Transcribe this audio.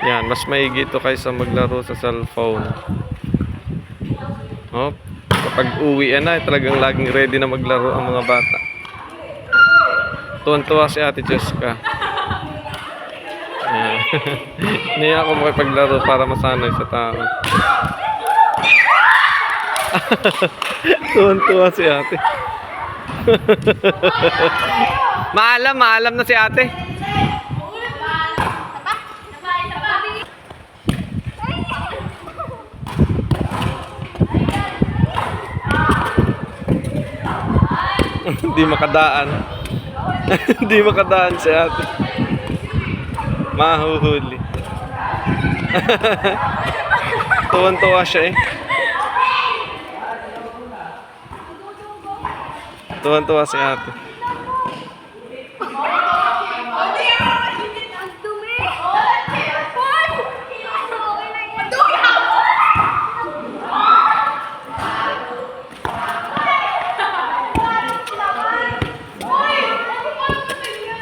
Yan, mas maigi ito kaysa maglaro sa cellphone. Oh, kapag uwi na, talagang laging ready na maglaro ang mga bata. Tuwan-tuwa si Ate Cheska. Hindi ako makipaglaro para masanay sa tao. Tuwan-tuwa si ate. maalam, maalam na si ate. Hindi makadaan. Hindi makadaan si ate. Mahuhuli. Tuwan-tuwa siya eh. Tuwan-tuwa si ate.